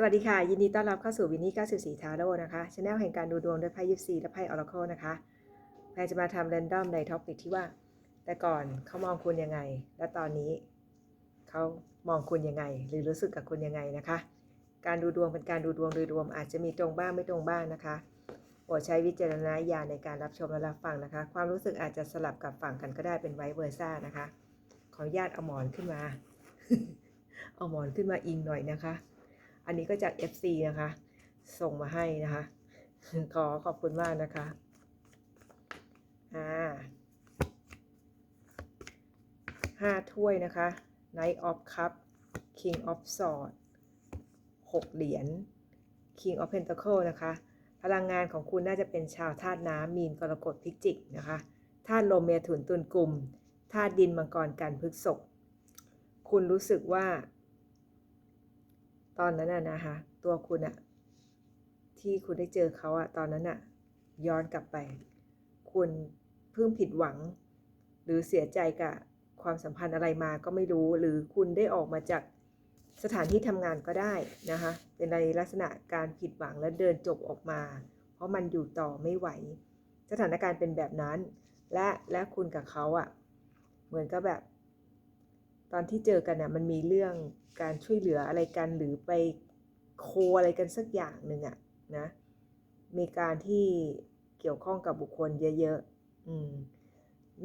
สวัสดีค่ะ ยินดีต้อนรับเข้าสู่วินนี่94ทาโร่นะคะช anel แห่งการดูดวงด้วยไพ่ยิปซีและไพ่ออร์เคิลนะคะแพรจะมาทำ r รนดอมในท็อปิกที่ว่า แต่ก่อนเขามองคุณยังไง และตอนนี้เขามองคุณยังไง หรือรู้สึกกับคุณยังไงนะคะ การดูดวงเป็นการดูดวงโดยรวมอาจจะมีตรงบ้างไม่ตรงบ้างนะคะโปรดใช้วิจารณญาณในการรับชมและรับฟังนะคะ ความรู้สึกอาจจะสลับกับฝั่งกันก็ได้เป็นไวเวอร์ซ่านะคะ ขออนุญาตเอาหมอนขึ้นมา เอาหมอนขึ้นมาอิงหน่อยนะคะ อันนี้ก็จาก FC นะคะ ส่งมาให้นะคะ ขอขอบคุณมากนะคะอ่าห้าถ้วยนะคะ Knight of Cup King of Sword หกเหรียญ King of Pentacle นะคะ พลังงานของคุณน่าจะเป็นชาวธาตุน้ำมีนกรกฎพิจิกนะคะธาตุลมเมถุนตุลกลุ่มธาตุดินมังกรกันพฤกษกคุณรู้สึกว่า ตอนนั้นน่ะนะคะตัวคุณอะที่คุณได้เจอเขาอะตอนนั้นอะย้อนกลับไป คุณเพิ่งผิดหวัง หรือเสียใจกับความสัมพันธ์อะไรมาก็ไม่รู้ หรือคุณได้ออกมาจากสถานที่ทำงานก็ได้นะคะเป็นในลักษณะการผิดหวังและเดินจบออกมา เพราะมันอยู่ต่อไม่ไหว สถานการณ์เป็นแบบนั้น และและคุณกับเขาอะเหมือนกับแบบ ตอนที่เจอกันน่ะมันมีเรื่องการช่วยเหลืออะไรกันหรือไปโคอะไรกันสักอย่างหนึ่งอะนะ มีการที่เกี่ยวข้องกับบุคคลเยอะๆอืม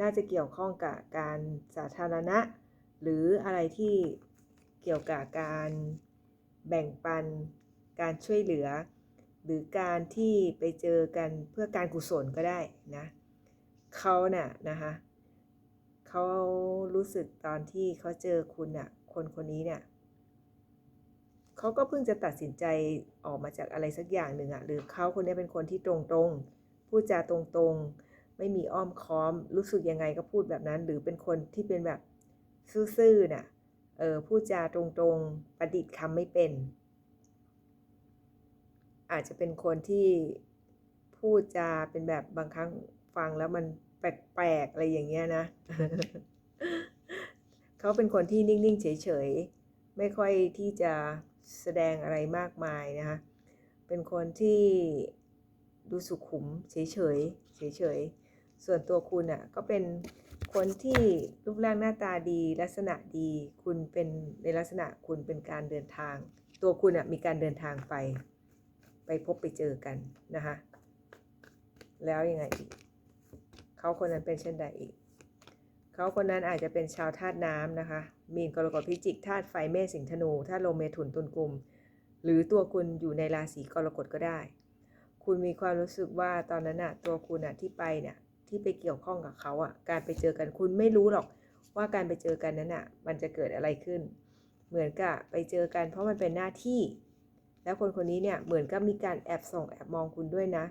น่าจะเกี่ยวข้องกับการสาธารณะ หรืออะไรที่เกี่ยวกับการแบ่งปัน การช่วยเหลือ หรือการที่ไปเจอกันเพื่อการกุศลก็ได้นะเขาน่ะนะคะ เขารู้สึกตอนที่เขาเจอคุณน่ะ คนคนนี้เนี่ยเขาก็เพิ่งจะตัดสินใจออกมาจากอะไรสักอย่างหนึ่งอะหรือเขาคนนี้เป็นคนที่ตรงๆพูดจาตรงๆ ไม่มีอ้อมค้อม รู้สึกยังไงก็พูดแบบนั้น หรือเป็นคนที่เป็นแบบซื่อๆน่ะ เออพูดจาตรงๆ ประดิษฐ์คำไม่เป็น อาจจะเป็นคนที่พูดจาเป็นแบบบางครั้งฟังแล้วมัน แปลกๆอะไรอย่างเงี้ยนะเขาเป็นคนที่นิ่งๆเฉยๆ ไม่ค่อยที่จะแสดงอะไรมากมายนะคะเป็นคนที่ดูสุขุมเฉยๆเฉยๆส่วนตัวคุณอะก็เป็นคนที่รูปร่างหน้าตาดีลักษณะดีคุณเป็นในลักษณะคุณเป็นการเดินทาง ตัวคุณอะมีการเดินทางไป ไปพบไปเจอกันนะคะแล้วยังไงอีก เขาคนนั้นเป็นเช่นใดอีก เขาคนนั้นอาจจะเป็นชาวธาตุน้ำนะคะ มีนกรกฎพิจิกธาตุไฟเมษสิงห์ธนูธาตุลมเมถุนตุลกลุ่มหรือตัวคุณอยู่ในราศีกรกฎก็ได้ คุณมีความรู้สึกว่าตอนนั้นอะตัวคุณอะที่ไปเนี่ยที่ไปเกี่ยวข้องกับเขาอะการไปเจอกันคุณไม่รู้หรอกว่าการไปเจอกันนั้นอะมันจะเกิดอะไรขึ้น เหมือนกับไปเจอกันเพราะมันเป็นหน้าที่ แล้วคนคนนี้เนี่ยเหมือนกับมีการแอบส่องแอบมองคุณด้วยนะ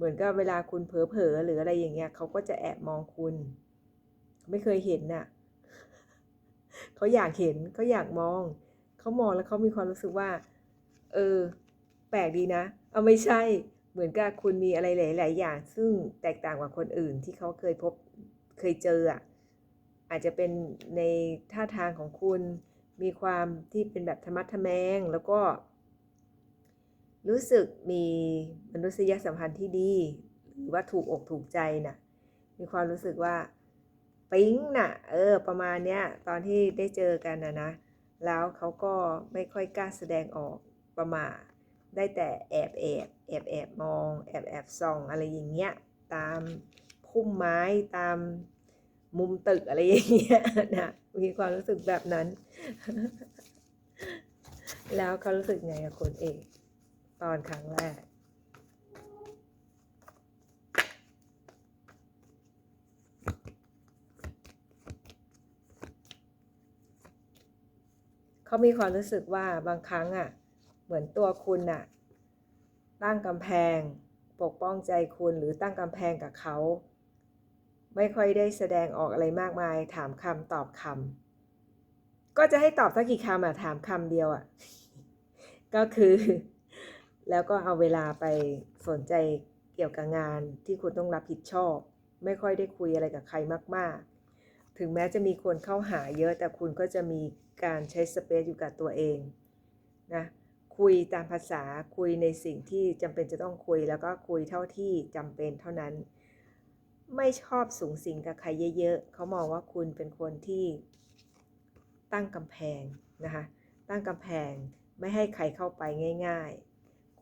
เหมือนกับเวลาคุณเผลอๆหรืออะไรอย่างเงี้ยเขาก็จะแอบมองคุณ ไม่เคยเห็นน่ะเขาอยากเห็นเขาอยากมอง เขามองแล้วเขามีความรู้สึกว่า เออ แปลกดีนะ เอาไม่ใช่ เหมือนกับคุณมีอะไรหลาย ๆ อย่าง ซึ่งแตกต่างกว่าคนอื่นที่เขาเคยพบเคยเจออะอาจจะเป็นในท่าทางของคุณ มีความที่เป็นแบบธรรมะทะแมง แล้วก็ รู้สึกมีมนุษยสัมพันธ์ที่ดี หรือว่าถูกอกถูกใจน่ะ มีความรู้สึกว่าปิ๊งน่ะ เออ ประมาณเนี้ย ตอนที่ได้เจอกันนะนะ แล้วเขาก็ไม่ค่อยกล้าแสดงออกประมาทได้แต่แอบแอบแอบแอบมอง แอบแอบส่อง อะไรอย่างเงี้ย ตามพุ่มไม้ตามมุมตึกอะไรอย่างเงี้ยนะ มีความรู้สึกแบบนั้น แล้วเขารู้สึกไงกับคุณเอก ตอนครั้งแรก เขามีความรู้สึกว่าบางครั้งอะ เหมือนตัวคุณน่ะ ตั้งกำแพง ปกป้องใจคุณหรือตั้งกำแพงกับเขา ไม่ค่อยได้แสดงออกอะไรมากมาย ถามคำตอบคำก็จะให้ตอบสักกี่คำอะ ถามคำเดียวอะ ก็คือ แล้วก็เอาเวลาไปสนใจเกี่ยวกับงานที่คุณต้องรับผิดชอบ ไม่ค่อยได้คุยอะไรกับใครมาก ๆ ถึงแม้จะมีคนเข้าหาเยอะแต่คุณก็จะมีการใช้สเปซอยู่กับตัวเองนะคุยตามภาษาคุยในสิ่งที่จำเป็นจะต้องคุยแล้วก็คุยเท่าที่จำเป็นเท่านั้น ไม่ชอบสูงสิงกับใครเยอะ ๆเขามองว่าคุณเป็นคนที่ตั้งกำแพงนะคะตั้งกำแพงไม่ให้ใครเข้าไปง่าย ๆ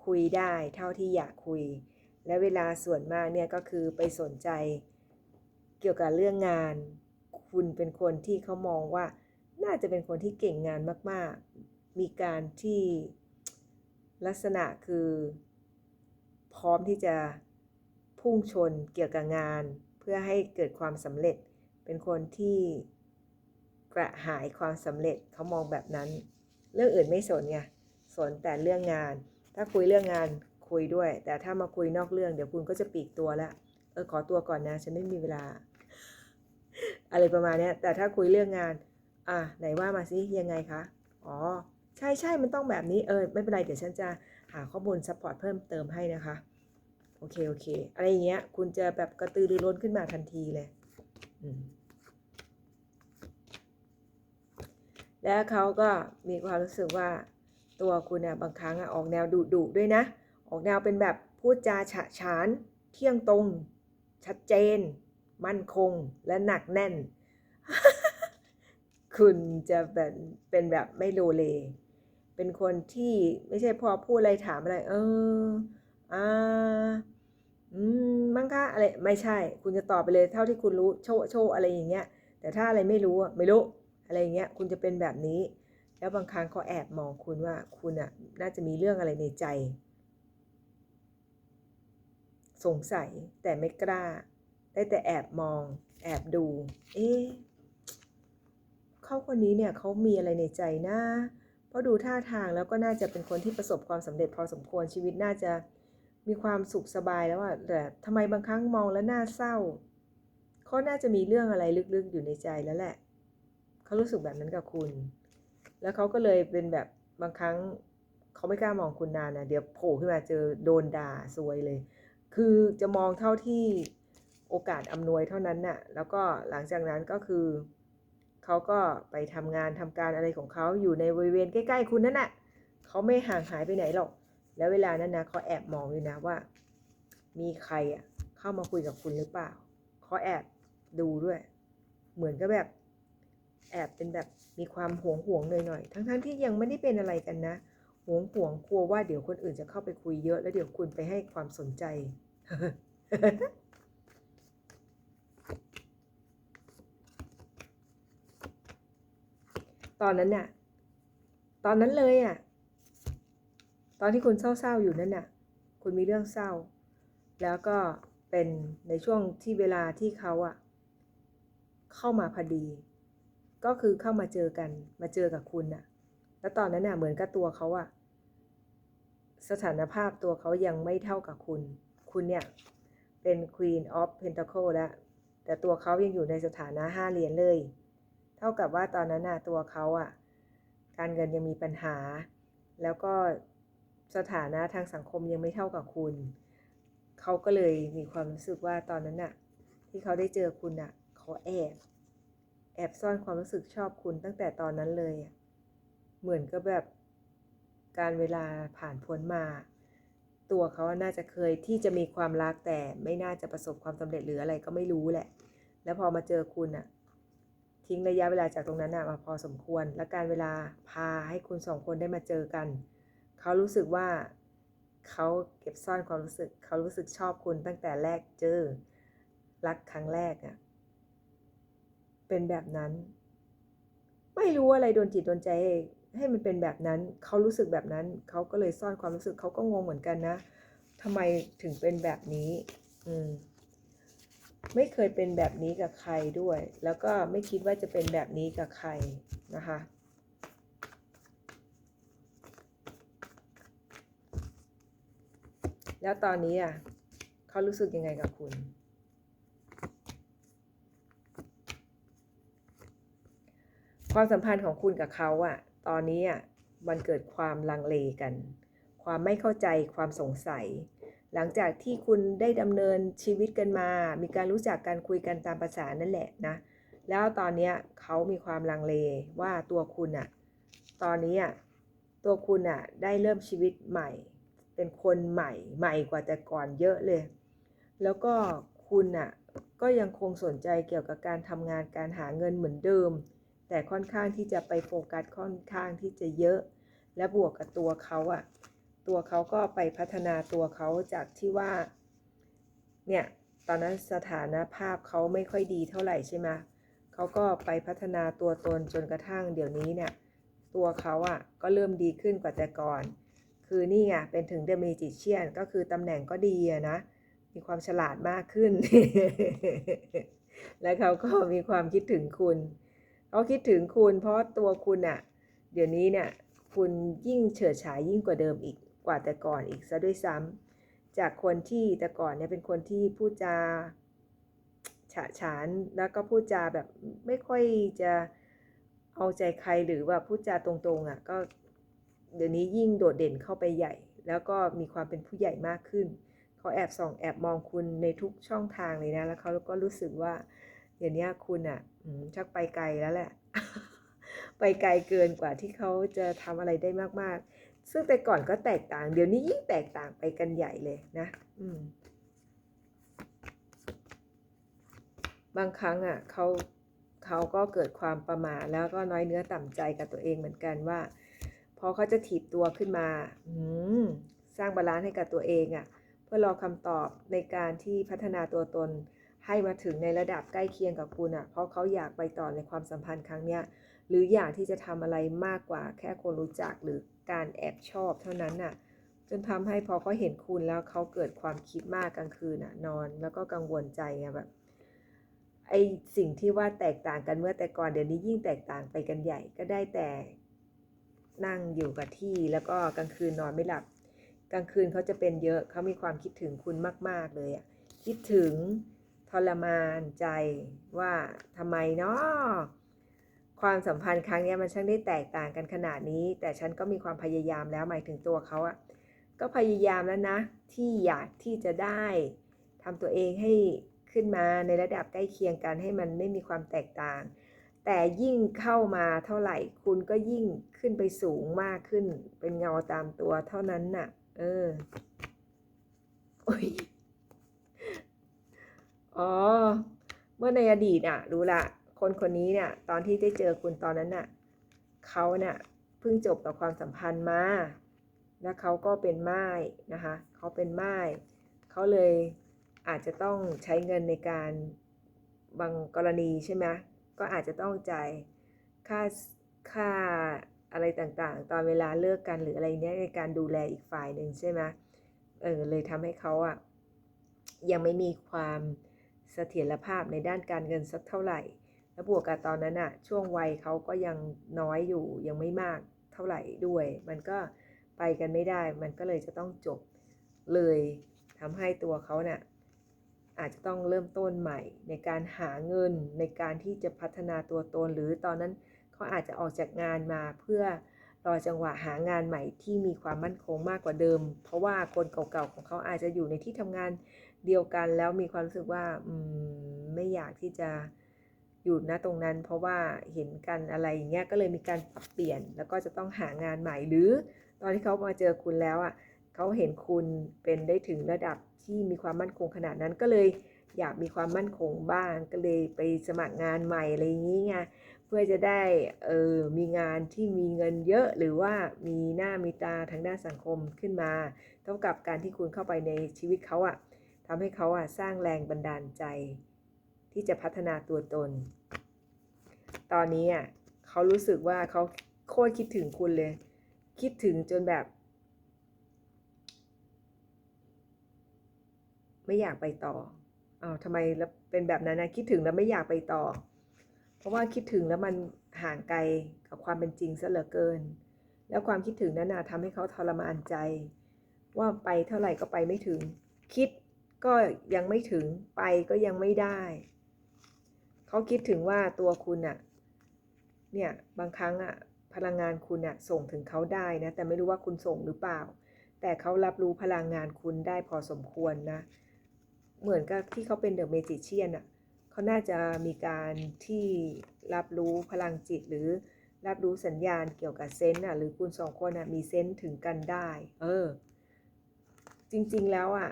คุยได้เท่าที่อยากคุย และเวลาส่วนมากเนี่ยก็คือไปสนใจเกี่ยวกับเรื่องงาน คุณเป็นคนที่เขามองว่า น่าจะเป็นคนที่เก่งงานมาก ๆ มีการที่ลักษณะคือ พร้อมที่จะพุ่งชนเกี่ยวกับงาน เพื่อให้เกิดความสำเร็จ เป็นคนที่กระหายความสำเร็จเขามองแบบนั้น เรื่องอื่นไม่สนไงสนแต่เรื่องงาน ถ้าคุยเรื่องงานคุยด้วย แต่ถ้ามาคุยนอกเรื่อง เดี๋ยวคุณก็จะปีกตัวแล้วเออขอตัวก่อนนะ ฉันไม่มีเวลา อะไรประมาณเนี้ยแต่ถ้าคุยเรื่องงาน อะไหนว่ามาสิยังไงคะอ๋อใช่ใช่มันต้องแบบนี้เออไม่เป็นไรเดี๋ยวฉันจะหาข้อมูลซัพพอร์ตเพิ่มเติมให้นะคะโอเคโอเค อะไรอย่างเงี้ย คุณจะแบบกระตือรือร้นขึ้นมาทันทีเลยแล้วเขาก็มีความรู้สึกว่า ตัวคุณอะบางครั้งอะออกแนวดุดุด้วยนะ ออกแนวเป็นแบบพูดจาฉะฉาน เที่ยงตรง ชัดเจน มั่นคงและหนักแน่น คุณจะแบบเป็นแบบไม่โลเล เป็นคนที่ไม่ใช่พอพูดอะไรถามอะไร เอออ่าอืมมั้งคะอะไรไม่ใช่ คุณจะตอบไปเลยเท่าที่คุณรู้โชว์โชว์อะไรอย่างเงี้ย แต่ถ้าอะไรไม่รู้อะไม่รู้อะไรอย่างเงี้ย คุณจะเป็นแบบนี้ แล้วบางครั้งเขาแอบมองคุณว่าคุณอะน่าจะมีเรื่องอะไรในใจ สงสัยแต่ไม่กล้า ได้แต่แอบมอง แอบดู เอ๊ะเขาคนนี้เนี่ยเขามีอะไรในใจนะเพราะดูท่าทางแล้วก็น่าจะเป็นคนที่ประสบความสำเร็จพอสมควรชีวิตน่าจะมีความสุขสบายแล้วอะแต่ทำไมบางครั้งมองแล้วน่าเศร้าเขาน่าจะมีเรื่องอะไรลึกๆอยู่ในใจแล้วแหละเขารู้สึกแบบนั้นกับคุณ แล้วเขาก็เลยเป็นแบบบางครั้งเขาไม่กล้ามองคุณนานนะเดี๋ยวโผล่ขึ้นมาเจอโดนด่าซวยเลย คือจะมองเท่าที่โอกาสอำนวยเท่านั้นน่ะ แล้วก็หลังจากนั้นก็คือเขาก็ไปทำงานทำการอะไรของเขาอยู่ในบริเวณใกล้ๆคุณนั่นแหละเขาไม่ห่างหายไปไหนหรอก แล้วเวลานั้นนะเขาแอบมองอยู่นะว่า มีใครอะเข้ามาคุยกับคุณหรือเปล่าเขาแอบดูด้วย เหมือนกับแบบ แอบเป็นแบบมีความหวงห่วงหน่อยๆทั้งๆที่ยังไม่ได้เป็นอะไรกันนะหวงห่วงกลัวว่าเดี๋ยวคนอื่นจะเข้าไปคุยเยอะแล้วเดี๋ยวคุณไปให้ความสนใจ ตอนนั้นน่ะ ตอนนั้นเลยอะ ตอนที่คุณเศร้าๆอยู่นั่นน่ะ คุณมีเรื่องเศร้า แล้วก็เป็นในช่วงที่เวลาที่เขาอะ เข้ามาพอดี ก็คือเข้ามาเจอกัน มาเจอกับคุณน่ะ แล้วตอนนั้นน่ะเหมือนกับตัวเขาอะสถานภาพตัวเขายังไม่เท่ากับคุณ คุณเนี่ยเป็น Queen of Pentacle แล้ว แต่ตัวเขายังอยู่ในสถานะห้าเหรียญเลย เท่ากับว่าตอนนั้นน่ะตัวเขาอะการเงินยังมีปัญหา แล้วก็สถานะทางสังคมยังไม่เท่ากับคุณ เขาก็เลยมีความรู้สึกว่าตอนนั้นน่ะที่เขาได้เจอคุณน่ะเขาแอบ แอบซ่อนความรู้สึกชอบคุณตั้งแต่ตอนนั้นเลยเหมือนกับแบบการเวลาผ่านพ้นมา ตัวเขาน่าจะเคยที่จะมีความรักแต่ไม่น่าจะประสบความสำเร็จหรืออะไรก็ไม่รู้แหละ แล้วพอมาเจอคุณอะทิ้งระยะเวลาจากตรงนั้นอะมาพอสมควร และการเวลาพาให้คุณสองคนได้มาเจอกัน เขารู้สึกว่าเขาเก็บซ่อนความรู้สึก เขารู้สึกชอบคุณตั้งแต่แรกเจอ รักครั้งแรกอะ เป็นแบบนั้น ไม่รู้อะไรโดนจิตโดนใจให้มันเป็นแบบนั้น เขารู้สึกแบบนั้น เขาก็เลยซ่อนความรู้สึกเขาก็งงเหมือนกันนะทำไมถึงเป็นแบบนี้ อืมไม่เคยเป็นแบบนี้กับใครด้วย แล้วก็ไม่คิดว่าจะเป็นแบบนี้กับใครนะคะ แล้วตอนนี้อะเขารู้สึกยังไงกับคุณ ความสัมพันธ์ของคุณกับเขาอะตอนนี้อะมันเกิดความลังเลกัน ความไม่เข้าใจความสงสัย หลังจากที่คุณได้ดำเนินชีวิตกันมา มีการรู้จักกันคุยกันตามภาษานั่นแหละนะ แล้วตอนเนี้ยเขามีความลังเลว่าตัวคุณอะตอนนี้อะตัวคุณอะได้เริ่มชีวิตใหม่ เป็นคนใหม่ใหม่กว่าแต่ก่อนเยอะเลย แล้วก็คุณอะก็ยังคงสนใจเกี่ยวกับการทำงานการหาเงินเหมือนเดิม แต่ค่อนข้างที่จะไปโฟกัสค่อนข้างที่จะเยอะ และบวกกับตัวเขาอะตัวเขาก็ไปพัฒนาตัวเขาจากที่ว่า เนี่ย ตอนนั้นสถานภาพเขาไม่ค่อยดีเท่าไหร่ใช่ไหมเขาก็ไปพัฒนาตัวตนจนกระทั่งเดี๋ยวนี้เนี่ย ตัวเขาอะ่ะก็เริ่มดีขึ้นกว่าแต่ก่อน คือนี่ไงเป็นถึงเดอะเมจิเชียนก็คือตำแหน่งก็ดีอะนะ มีความฉลาดมากขึ้น และเขาก็มีความคิดถึงคุณ เขาคิดถึงคุณเพราะตัวคุณอะเดี๋ยวนี้เนี่ยคุณยิ่งเฉิดฉายยิ่งกว่าเดิมอีกกว่าแต่ก่อนอีกซะด้วยซ้ำจากคนที่แต่ก่อนเนี่ยเป็นคนที่พูดจาฉะฉานแล้วก็พูดจาแบบไม่ค่อยจะเอาใจใครหรือว่าพูดจาตรงๆอะ่ะก็เดี๋ยวนี้ยิ่งโดดเด่นเข้าไปใหญ่ แล้วก็มีความเป็นผู้ใหญ่มากขึ้นเขาแอบส่องแอบมองคุณในทุกช่องทางเลยนะแล้วเขาก็รู้สึกว่าเดี๋ยวนี้คุณอะ่ะ ชักไปไกลแล้วแหละ ไปไกลเกินกว่าที่เขาจะทำอะไรได้มากๆ ซึ่งแต่ก่อนก็แตกต่าง เดี๋ยวนี้ยิ่งแตกต่างไปกันใหญ่เลยนะ อืม บางครั้งอะเขาเขาก็เกิดความประมาทแล้วก็น้อยเนื้อต่ำใจกับตัวเองเหมือนกันว่าพอเขาจะถีบตัวขึ้นมาอืสร้างบาลานซ์ให้กับตัวเองอะ เพื่อรอคำตอบในการที่พัฒนาตัวตน ให้มาถึงในระดับใกล้เคียงกับคุณอะ เพราะเขาอยากไปต่อในความสัมพันธ์ครั้งเนี้ย หรืออยากที่จะทำอะไรมากกว่าแค่คนรู้จักหรือการแอบชอบเท่านั้นน่ะ จนทำให้พอเขาเห็นคุณแล้วเขาเกิดความคิดมากกลางคืนน่ะ นอนแล้วก็กังวลใจไงแบบไอสิ่งที่ว่าแตกต่างกันเมื่อแต่ก่อนเดี๋ยวนี้ยิ่งแตกต่างไปกันใหญ่ก็ได้แต่นั่งอยู่กับที่แล้วก็กลางคืนนอนไม่หลับ กลางคืนเขาจะเป็นเยอะเขามีความคิดถึงคุณมาก ๆ เลยอะคิดถึง ทรมานใจว่าทำไมเนาะความสัมพันธ์ครั้งนี้มันช่างได้แตกต่างกันขนาดนี้ แต่ฉันก็มีความพยายามแล้วหมายถึงตัวเขาอะก็พยายามแล้วนะ ที่อยากที่จะได้ทำตัวเองให้ขึ้นมาในระดับใกล้เคียงกันให้มันไม่มีความแตกต่าง แต่ยิ่งเข้ามาเท่าไหร่คุณก็ยิ่งขึ้นไปสูงมากขึ้น เป็นเงาตามตัวเท่านั้นน่ะ เออ อ๋อ เมื่อในอดีตอะ รู้ละ คนคนนี้เนี่ย ตอนที่ได้เจอคุณตอนนั้นน่ะเขาเนี่ยเพิ่งจบกับความสัมพันธ์มา แล้วเขาก็เป็นไม้นะคะเขาเป็นไม้เขาเลยอาจจะต้องใช้เงินในการบางกรณีใช่ไหมก็อาจจะต้องจ่ายค่าค่าอะไรต่างๆ ตอนเวลาเลิกกันหรืออะไรเนี้ยในการดูแลอีกฝ่ายหนึ่งใช่ไหมเออเลยทำให้เขาอะยังไม่มีความ เสถียรภาพในด้านการเงินสักเท่าไหร่ แล้วบวกกับตอนนั้นอะช่วงวัยเขาก็ยังน้อยอยู่ยังไม่มากเท่าไหร่ด้วย มันก็ไปกันไม่ได้ มันก็เลยจะต้องจบเลยทำให้ตัวเขาเนี่ยอาจจะต้องเริ่มต้นใหม่ ในการหาเงินในการที่จะพัฒนาตัวตนหรือตอนนั้นเขาอาจจะออกจากงานมาเพื่อรอจังหวะหางานใหม่ที่มีความมั่นคงมากกว่าเดิม เพราะว่าคนเก่าๆของเขาอาจจะอยู่ในที่ทำงาน เดียวกันแล้วมีความรู้สึกว่าไม่อยากที่จะอยู่ณตรงนั้น เพราะว่าเห็นกันอะไรอย่างเงี้ยก็เลยมีการปรับเปลี่ยน แล้วก็จะต้องหางานใหม่หรือ ตอนที่เขามาเจอคุณแล้วอะเขาเห็นคุณเป็นได้ถึงระดับที่มีความมั่นคงขนาดนั้นก็เลยอยากมีความมั่นคงบ้างก็เลยไปสมัครงานใหม่อะไรอย่างนี้ไงเพื่อจะได้เออมีงานที่มีเงินเยอะหรือว่ามีหน้ามีตาทางด้านสังคมขึ้นมา เท่ากับการที่คุณเข้าไปในชีวิตเขาอะ ทำให้เขาอะสร้างแรงบันดาลใจ ที่จะพัฒนาตัวตน ตอนนี้อะเขารู้สึกว่าเขาโคตรคิดถึงคุณเลย คิดถึงจนแบบ ไม่อยากไปต่ออ้าวทำไมแล้วเป็นแบบนั้นนะคิดถึงแล้วไม่อยากไปต่อ เพราะว่าคิดถึงแล้วมันห่างไกลกับความเป็นจริงซะเหลือเกิน แล้วความคิดถึงนั้นนะทำให้เขาทรมานใจ ว่าไปเท่าไหร่ก็ไปไม่ถึง คิด ก็ยังไม่ถึงไปก็ยังไม่ได้ เขาคิดถึงว่าตัวคุณอะเนี่ยบางครั้งอะพลังงานคุณอะส่งถึงเขาได้นะแต่ไม่รู้ว่าคุณส่งหรือเปล่า แต่เขารับรู้พลังงานคุณได้พอสมควรนะ เหมือนกับที่เขาเป็นเดอะเมจิเชียนอะเขาน่าจะมีการที่รับรู้พลังจิตหรือรับรู้สัญญาณเกี่ยวกับเซนต์อะหรือคุณสองคนอะมีเซนต์ถึงกันได้ เออ จริง ๆ แล้วอะ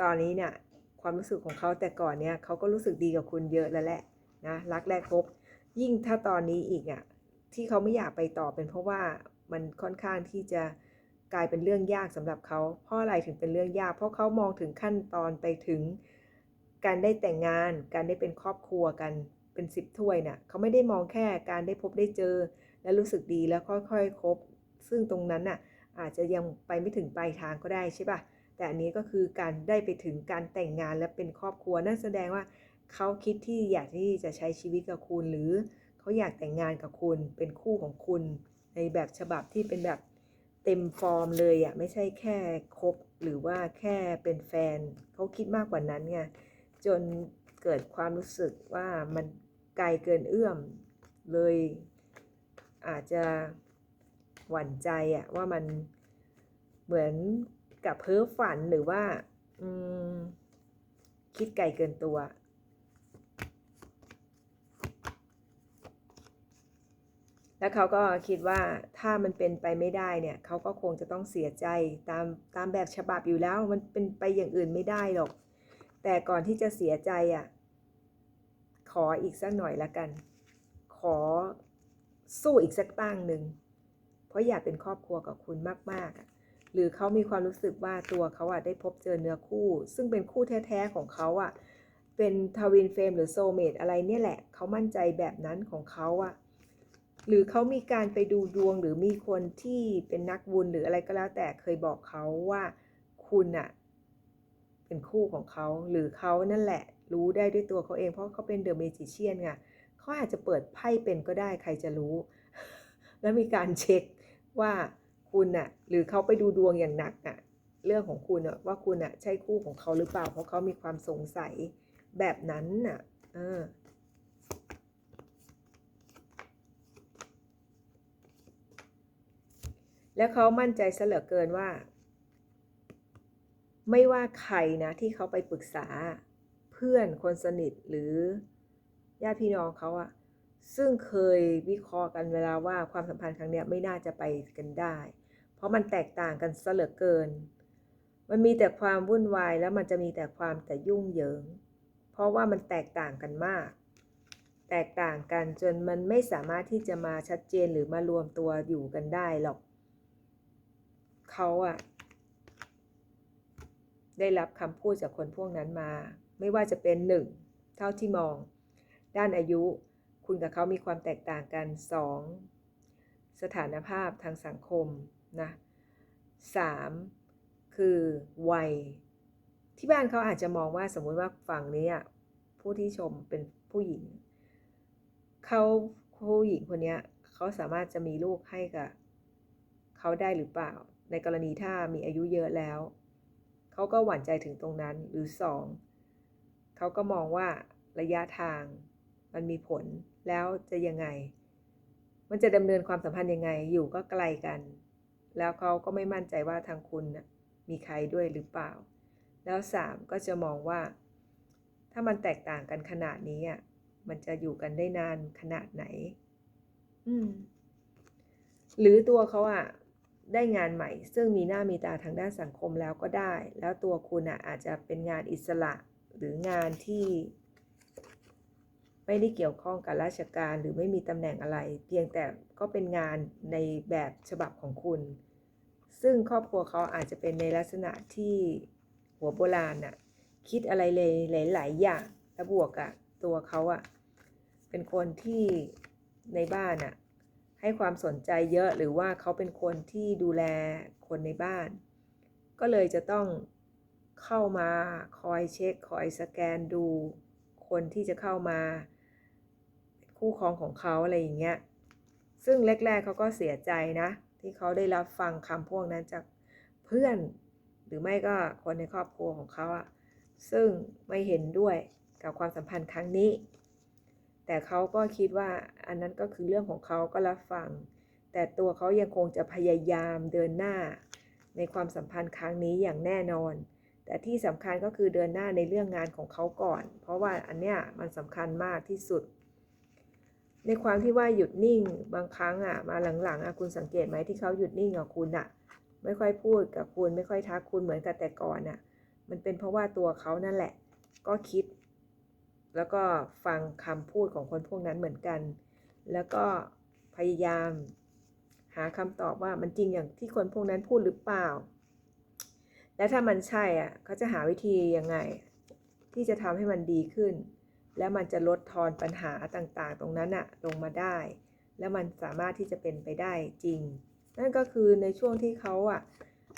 ตอนนี้เนี่ยความรู้สึกของเขาแต่ก่อนเนี่ยเขาก็รู้สึกดีกับคุณเยอะแล้วแหละนะรักแรกพบ ยิ่งถ้าตอนนี้อีกอะที่เขาไม่อยากไปต่อเป็นเพราะว่ามันค่อนข้างที่จะกลายเป็นเรื่องยากสำหรับเขาเพราะอะไรถึงเป็นเรื่องยาก เพราะเขามองถึงขั้นตอนไปถึง การได้แต่งงาน การได้เป็นครอบครัวกันเป็นสิบถ้วยน่ะเขาไม่ได้มองแค่การได้พบได้เจอ และรู้สึกดีแล้วค่อยๆคบ ซึ่งตรงนั้นน่ะอาจจะยังไปไม่ถึงปลายทางก็ได้ใช่ปะ แต่อันนี้ก็คือการได้ไปถึงการแต่งงานและเป็นครอบครัวนั่นแสดงว่าเขาคิดที่อยากที่จะใช้ชีวิตกับคุณ หรือเขาอยากแต่งงานกับคุณเป็นคู่ของคุณ ในแบบฉบับที่เป็นแบบเต็มฟอร์มเลยอะไม่ใช่แค่คบหรือว่าแค่เป็นแฟนเขาคิดมากกว่านั้นไงจนเกิดความรู้สึกว่ามันไกลเกินเอื้อมเลย อาจจะหวั่นใจอะว่ามันเหมือน กับเพ้อฝันหรือว่าคิดไกลเกินตัว แล้วเขาก็คิดว่าถ้ามันเป็นไปไม่ได้เนี่ยเขาก็คงจะต้องเสียใจตามตามแบบฉบับอยู่แล้ว มันเป็นไปอย่างอื่นไม่ได้หรอก แต่ก่อนที่จะเสียใจอะ ขออีกสักหน่อยละกัน ขอสู้อีกสักตั้งหนึ่ง เพราะอยากเป็นครอบครัวกับคุณมากๆอะ หรือเขามีความรู้สึกว่าตัวเขาอะได้พบเจอเนื้อคู่ ซึ่งเป็นคู่แท้ๆของเขาอะเป็นทวินเฟมหรือโซเมตอะไรเนี่ยแหละ เขามั่นใจแบบนั้นของเขาอะหรือเขามีการไปดูดวงหรือมีคนที่เป็นนักบุญหรืออะไรก็แล้วแต่เคยบอกเขาว่าคุณอะเป็นคู่ของเขาหรือเขานั่นแหละรู้ได้ด้วยตัวเขาเอง เพราะเขาเป็นเดอะเมจิเชียนไงเขาอาจจะเปิดไพ่เป็นก็ได้ใครจะรู้ แล้วมีการเช็คว่า คุณน่ะหรือเขาไปดูดวงอย่างหนักอะเรื่องของคุณอะว่าคุณอะใช่คู่ของเขาหรือเปล่า เพราะเขามีความสงสัยแบบนั้นน่ะเออแล้วเขามั่นใจเสเหลือเกินว่า ไม่ว่าใครนะที่เขาไปปรึกษาเพื่อนคนสนิทหรือญาติพี่น้องเขาอะซึ่งเคยวิเคราะห์กันเวลาว่าความสัมพันธ์ครั้งนี้ไม่น่าจะไปกันได้ ราะมันแตกต่างกันเสลือเกิน มันมีแต่ความวุ่นวายแล้วมันจะมีแต่ความแต่ยุ่งเหยิง เพราะว่ามันแตกต่างกันมาก แตกต่างกันจนมันไม่สามารถที่จะมาชัดเจนหรือมารวมตัวอยู่กันได้หรอก เขาอะได้รับคำพูดจากคนพวกนั้นมา ไม่ว่าจะเป็นหนึ่งเท่าที่มอง ด้านอายุ คุณกับเขามีความแตกต่างกันสองสถานภาพทางสังคม นะสามคือวัย ที่บ้านเขาอาจจะมองว่าสมมุติว่าฝั่งนี้ผู้ที่ชมเป็นผู้หญิงเขาผู้หญิงคนนี้เขาสามารถจะมีลูกให้กับเขาได้หรือเปล่า ในกรณีถ้ามีอายุเยอะแล้ว เขาก็หวั่นใจถึงตรงนั้นหรือสองเขาก็มองว่าระยะทางมันมีผลแล้วจะยังไง มันจะดำเนินความสัมพันธ์ยังไงอยู่ก็ไกลกัน แล้วเขาก็ไม่มั่นใจว่าทางคุณมีใครด้วยหรือเปล่า แล้วสามก็จะมองว่า ถ้ามันแตกต่างกันขนาดนี้อะมันจะอยู่กันได้นานขนาดไหน อืม หรือตัวเขาอะได้งานใหม่ ซึ่งมีหน้ามีตาทางด้านสังคมแล้วก็ได้ แล้วตัวคุณอะอาจจะเป็นงานอิสระหรืองานที่ ไม่ได้เกี่ยวข้องกับราชการหรือไม่มีตำแหน่งอะไร เพียงแต่ก็เป็นงานในแบบฉบับของคุณ ซึ่งครอบครัวเขาอาจจะเป็นในลักษณะที่หัวโบราณน่ะคิดอะไรเลยหลาย ๆ อย่างแล้วบวกกับตัวเขาอะเป็นคนที่ในบ้านอะให้ความสนใจเยอะหรือว่าเขาเป็นคนที่ดูแลคนในบ้าน ก็เลยจะต้องเข้ามาคอยเช็ค คอยสแกนดู คนที่จะเข้ามา คู่ครองของเขาอะไรอย่างเงี้ย ซึ่งแรกๆเขาก็เสียใจนะ ที่เขาได้รับฟังคำพวกนั้นจากเพื่อน หรือไม่ก็คนในครอบครัวของเขาอะซึ่งไม่เห็นด้วยกับความสัมพันธ์ครั้งนี้ แต่เขาก็คิดว่าอันนั้นก็คือเรื่องของเขาก็รับฟัง แต่ตัวเขายังคงจะพยายามเดินหน้า ในความสัมพันธ์ครั้งนี้อย่างแน่นอน แต่ที่สำคัญก็คือเดินหน้าในเรื่องงานของเขาก่อน เพราะว่าอันเนี้ยมันสำคัญมากที่สุด ในความที่ว่าหยุดนิ่งบางครั้งอะมาหลังๆอะคุณสังเกตไหมที่เขาหยุดนิ่งกับคุณอะ ไม่ค่อยพูดกับคุณไม่ค่อยทักคุณเหมือนกับแต่ก่อนอะ มันเป็นเพราะว่าตัวเขานั่นแหละ ก็คิด แล้วก็ฟังคำพูดของคนพวกนั้นเหมือนกัน แล้วก็พยายาม หาคำตอบว่ามันจริงอย่างที่คนพวกนั้นพูดหรือเปล่า และถ้ามันใช่อะเขาจะหาวิธียังไง ที่จะทำให้มันดีขึ้น แล้วมันจะลดทอนปัญหาต่างๆ ตรงนั้นอะลงมาได้ แล้วมันสามารถที่จะเป็นไปได้จริง นั่นก็คือในช่วงที่เขาอะ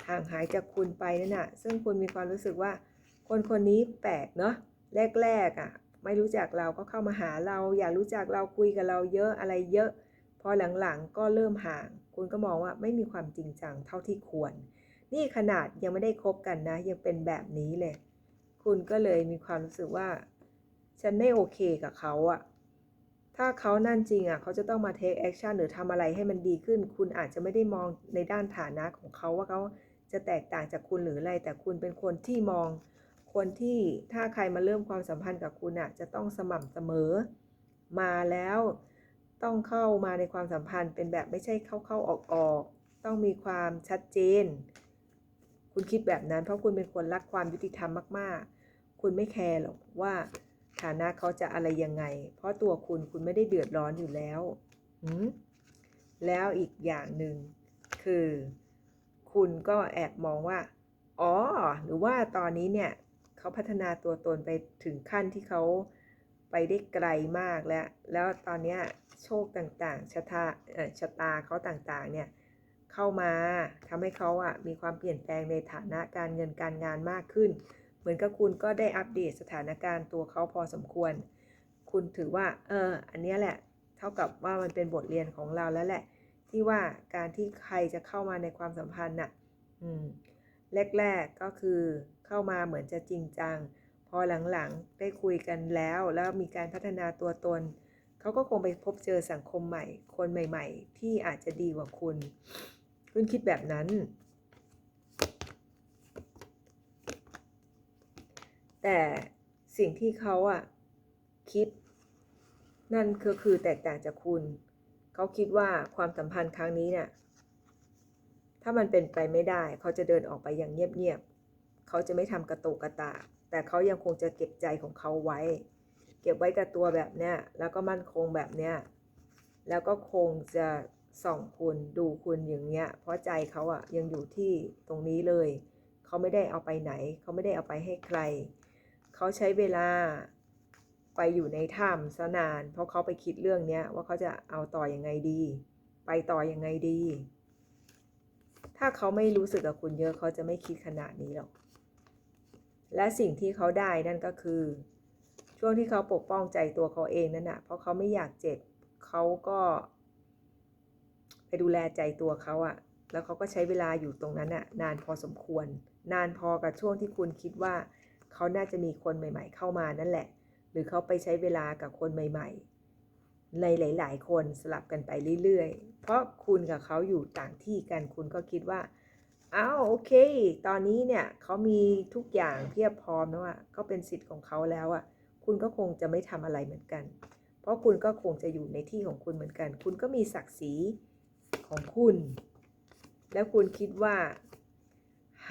ห่างหายจากคุณไปนั่นน่ะซึ่งคุณมีความรู้สึกว่า คนคนนี้แปลกเนาะแรกๆอะไม่รู้จักเราก็เข้ามาหาเรา อยากรู้จักเราคุยกับเราเยอะอะไรเยอะ พอหลังๆก็เริ่มห่าง คุณก็มองว่าไม่มีความจริงจังเท่าที่ควร นี่ขนาดยังไม่ได้คบกันนะ ยังเป็นแบบนี้เลย คุณก็เลยมีความรู้สึกว่า ฉันไม่โอเคกับเขาอะถ้าเขานั่นจริงอะเขาจะต้องมา take action หรือทำอะไรให้มันดีขึ้น คุณอาจจะไม่ได้มองในด้านฐานะของเขาว่าเขาจะแตกต่างจากคุณหรืออะไร แต่คุณเป็นคนที่มอง คนที่ถ้าใครมาเริ่มความสัมพันธ์กับคุณอะจะต้องสม่ำเสมอ มาแล้วต้องเข้ามาในความสัมพันธ์เป็นแบบไม่ใช่เข้าเข้าออกออกๆต้องมีความชัดเจน คุณคิดแบบนั้นเพราะคุณเป็นคนรักความยุติธรรมมาก ๆ คุณไม่แคร์หรอกว่า ฐานะเขาจะอะไรยังไง เพราะตัวคุณคุณไม่ได้เดือดร้อนอยู่แล้ว แล้วอีกอย่างหนึ่งคือ คุณก็แอบมองว่า อ๋อ หรือว่าตอนนี้เนี่ยเขาพัฒนาตัวตนไปถึงขั้นที่เขาไปได้ไกลมากแล้ว แล้วตอนนี้โชคต่างๆชะตาเอ่อชะตาเขาต่างๆ เนี่ยเข้ามาทำให้เขาอะมีความเปลี่ยนแปลงในฐานะการเงินการงานมากขึ้น มือนกับคุณก็ได้อัปเดตสถานการณ์ตัวเขาพอสมควร คุณถือว่า เออ อันนี้แหละ เท่ากับว่ามันเป็นบทเรียนของเราแล้วแหละ ที่ว่าการที่ใครจะเข้ามาในความสัมพันธ์น่ะ อืม แรกๆก็คือเข้ามาเหมือนจะจริงจัง พอหลังๆได้คุยกันแล้ว แล้วมีการพัฒนาตัวตน เขาก็คงไปพบเจอสังคมใหม่ คนใหม่ ๆ ที่อาจจะดีกว่าคุณ คุณคิดแบบนั้น แต่สิ่งที่เขาอะคิด นั่นก็คือแตกต่างจากคุณ เขาคิดว่าความสัมพันธ์ครั้งนี้เนี่ยถ้ามันเป็นไปไม่ได้ เขาจะเดินออกไปอย่างเงียบๆเขาจะไม่ทำกระตุกกระตา แต่เขายังคงจะเก็บใจของเขาไว้ เก็บไว้กับตัวแบบเนี้ยแล้วก็มั่นคงแบบเนี้ยแล้วก็คงจะส่องคุณดูคุณอย่างเงี้ย เพราะใจเขาอะยังอยู่ที่ตรงนี้เลย เขาไม่ได้เอาไปไหน เขาไม่ได้เอาไปให้ใคร เขาใช้เวลาไปอยู่ในถ้ำซะนาน เพราะเขาไปคิดเรื่องนี้ว่าเขาจะเอาต่ออยังไงดี ไปต่ออยังไงดี ถ้าเขาไม่รู้สึกกับคุณเยอะเขาจะไม่คิดขนาดนี้หรอก และสิ่งที่เขาได้นั่นก็คือ ช่วงที่เขาปกป้องใจตัวเขาเองนั่นน่ะเพราะเขาไม่อยากเจ็บเขาก็ ไปดูแลใจตัวเขาอะแล้วเขาก็ใช้เวลาอยู่ตรงนั้นอะนานพอสมควร นานพอกับช่วงที่คุณคิดว่า เขาน่าจะมีคนใหม่ ๆ เข้ามานั่นแหละ หรือเขาไปใช้เวลากับคนใหม่ ๆ ในหลาย ๆ คนสลับกันไปเรื่อยๆ เพราะคุณกับเขาอยู่ต่างที่กันคุณก็คิดว่าอ้าวโอเค ตอนนี้เนี่ยเขามีทุกอย่างเพียบพร้อมแล้วอะก็เป็นสิทธิ์ของเขาแล้วอะ คุณก็คงจะไม่ทำอะไรเหมือนกัน เพราะคุณก็คงจะอยู่ในที่ของคุณเหมือนกัน คุณก็มีศักดิ์ศรีของคุณ แล้วคุณคิดว่า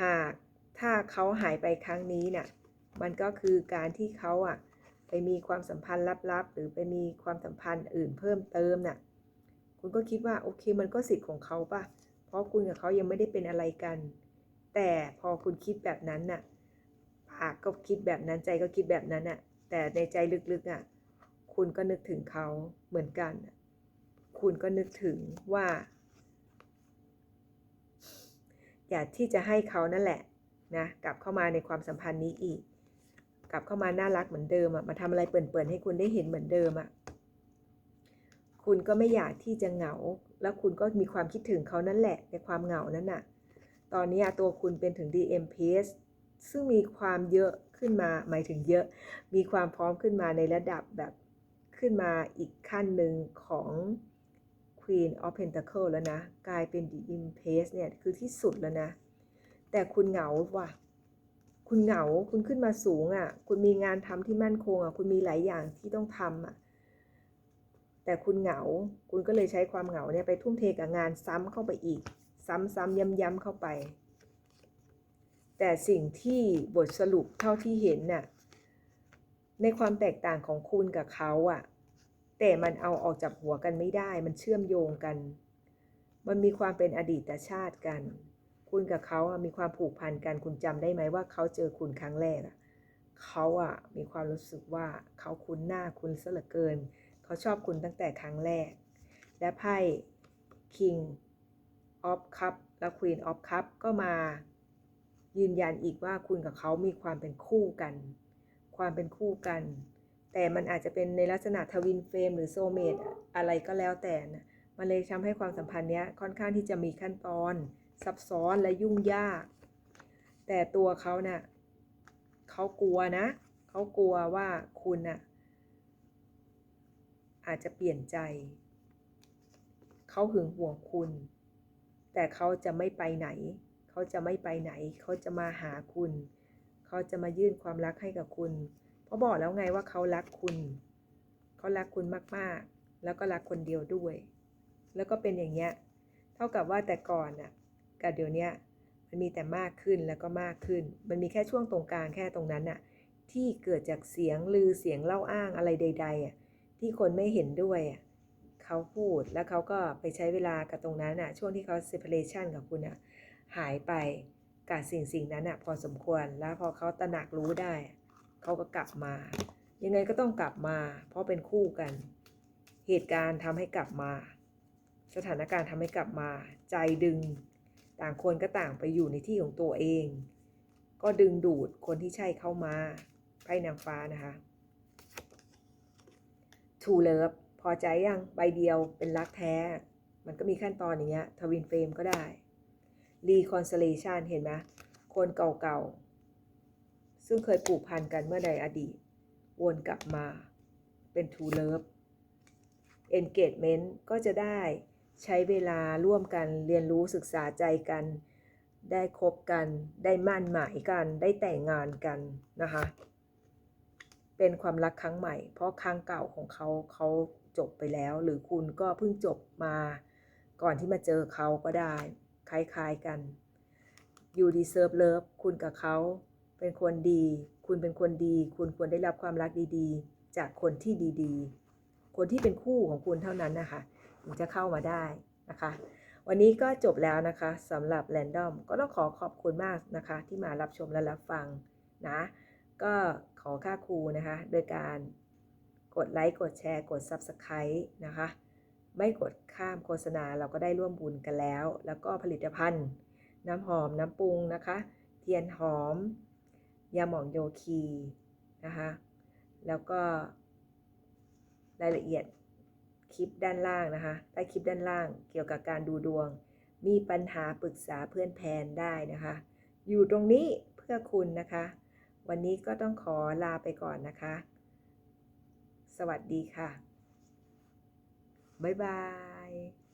หากถ้าเขาหายไปครั้งนี้เนี่ย มันก็คือการที่เขาอะไปมีความสัมพันธ์ลับๆ หรือไปมีความสัมพันธ์อื่นเพิ่มเติมน่ะ คุณก็คิดว่าโอเคมันก็สิทธิ์ของเขาป่ะ เพราะคุณกับเขายังไม่ได้เป็นอะไรกัน แต่พอคุณคิดแบบนั้นน่ะ ปากก็คิดแบบนั้นใจก็คิดแบบนั้นน่ะ แต่ในใจลึกๆอะ คุณก็นึกถึงเขาเหมือนกัน คุณก็นึกถึงว่า อยากที่จะให้เขานั่นแหละนะกลับเข้ามาในความสัมพันธ์นี้อีกก ลับเข้ามาน่ารักเหมือนเดิมอะมาทำอะไรเปิ่นๆให้คุณได้เห็นเหมือนเดิมอะคุณก็ไม่อยากที่จะเหงา แล้วคุณก็มีความคิดถึงเขานั่นแหละในความเหงานั้นน่ะ ตอนนี้ตัวคุณเป็นถึง DMPS ซึ่งมีความเยอะขึ้นมาหมายถึงเยอะ มีความพร้อมขึ้นมาในระดับแบบขึ้นมาอีกขั้นหนึ่งของ Queen of Pentacle แล้วนะ กลายเป็น DMPS เนี่ยคือที่สุดแล้วนะ แต่คุณเหงาว่ะ คุณเหงาคุณขึ้นมาสูงอะ คุณมีงานทำที่มั่นคงอะ คุณมีหลายอย่างที่ต้องทำอะ แต่คุณเหงา คุณก็เลยใช้ความเหงาเนี่ยไปทุ่มเทกับงานซ้ำเข้าไปอีก ซ้ำๆย้ำๆเข้าไป แต่สิ่งที่บทสรุปเท่าที่เห็นน่ะ ในความแตกต่างของคุณกับเขาอะ แต่มันเอาออกจากหัวกันไม่ได้ มันเชื่อมโยงกัน มันมีความเป็นอดีตชาติกัน คุณกับเขาอะมีความผูกพันกันคุณจำได้ไหมว่าเขาเจอคุณครั้งแรกอะเขาอะมีความรู้สึกว่าเขาคุ้นหน้าคุณซะเหลือเกิน เขาชอบคุณตั้งแต่ครั้งแรก และไพ่ King of Cup และ Queen of Cup ก็มา ยืนยันอีกว่าคุณกับเขามีความเป็นคู่กัน ความเป็นคู่กัน แต่มันอาจจะเป็นในลักษณะทวินเฟรมหรือโซเมตอะไรก็แล้วแต่นะมันเลยทำให้ความสัมพันธ์เนี้ยค่อนข้างที่จะมีขั้นตอน ซับซ้อนและยุ่งยาก แต่ตัวเขาเนะ่ะเขากลัวนะ เขากลัวว่าคุณน่ะอาจจะเปลี่ยนใจ เขาหึงห่วงคุณ แต่เขาจะไม่ไปไหน เขาจะไม่ไปไหน เขาจะมาหาคุณ เขาจะมายื่นความรักให้กับคุณ เพราะบอกแล้วไงว่าเขารักคุณ เขารักคุณมาก ๆ แล้วก็รักคนเดียวด้วย แล้วก็เป็นอย่างเงี้ย เท่ากับว่าแต่ก่อนน่ะ กับเดี๋ยวนี้มันมีแต่มากขึ้นแล้วก็มากขึ้น มันมีแค่ช่วงตรงกลางแค่ตรงนั้นน่ะที่เกิดจากเสียงลือเสียงเล่าอ้างอะไรใดๆอะที่คนไม่เห็นด้วยอะเขาพูดแล้วเขาก็ไปใช้เวลากับตรงนั้นน่ะช่วงที่เขา separation กับคุณอะหายไปกับสิ่งสิ่งนั้นอะพอสมควรแล้วพอเขาตระหนักรู้ได้ เขาก็กลับมา ยังไงก็ต้องกลับมา เพราะเป็นคู่กัน เหตุการณ์ทำให้กลับมา สถานการณ์ทำให้กลับมา ใจดึง ต่างคนก็ต่างไปอยู่ในที่ของตัวเอง ก็ดึงดูดคนที่ใช่เข้ามาไพ่นางฟ้านะคะ ทูเลิฟพอใจยังใบเดียวเป็นรักแท้ มันก็มีขั้นตอนอย่างเงี้ยทวินเฟรมก็ได้รีคอนเซเลชันเห็นไหมคนเก่าๆ ซึ่งเคยผูกพันกันเมื่อในอดีต วนกลับมาเป็น True Love Engagement ก็จะได้ ใช้เวลาร่วมกันเรียนรู้ศึกษาใจกัน ได้คบกัน ได้มั่นหมายกัน ได้แต่งงานกันนะคะ เป็นความรักครั้งใหม่ เพราะครั้งเก่าของเขาเขาจบไปแล้ว หรือคุณก็เพิ่งจบมา ก่อนที่มาเจอเขาก็ได้ คล้ายๆกัน you deserve love คุณกับเขาเป็นคนดี คุณเป็นคนดี คุณควรได้รับความรักดีๆ จากคนที่ดีๆ คนที่เป็นคู่ของคุณเท่านั้นนะคะ ถึงจะเข้ามาได้นะคะ วันนี้ก็จบแล้วนะคะสำหรับ Random ก็ต้องขอขอบคุณมากนะคะ ที่มารับชมและรับฟังนะ ก็ขอค่าครูนะคะ โดยการกดไลค์ กดแชร์ กด Subscribe นะคะ ไม่กดข้ามโฆษณาเราก็ได้ร่วมบุญกันแล้ว แล้วก็ผลิตภัณฑ์ น้ำหอมน้ำปรุงนะคะ เทียนหอม ยาหม่องโยคีนะคะ แล้วก็รายละเอียด คลิปด้านล่างนะคะใต้คลิปด้านล่างเกี่ยวกับการดูดวง มีปัญหาปรึกษาเพื่อนแพนได้นะคะ อยู่ตรงนี้เพื่อคุณนะคะ วันนี้ก็ต้องขอลาไปก่อนนะคะ สวัสดีค่ะ บ๊ายบาย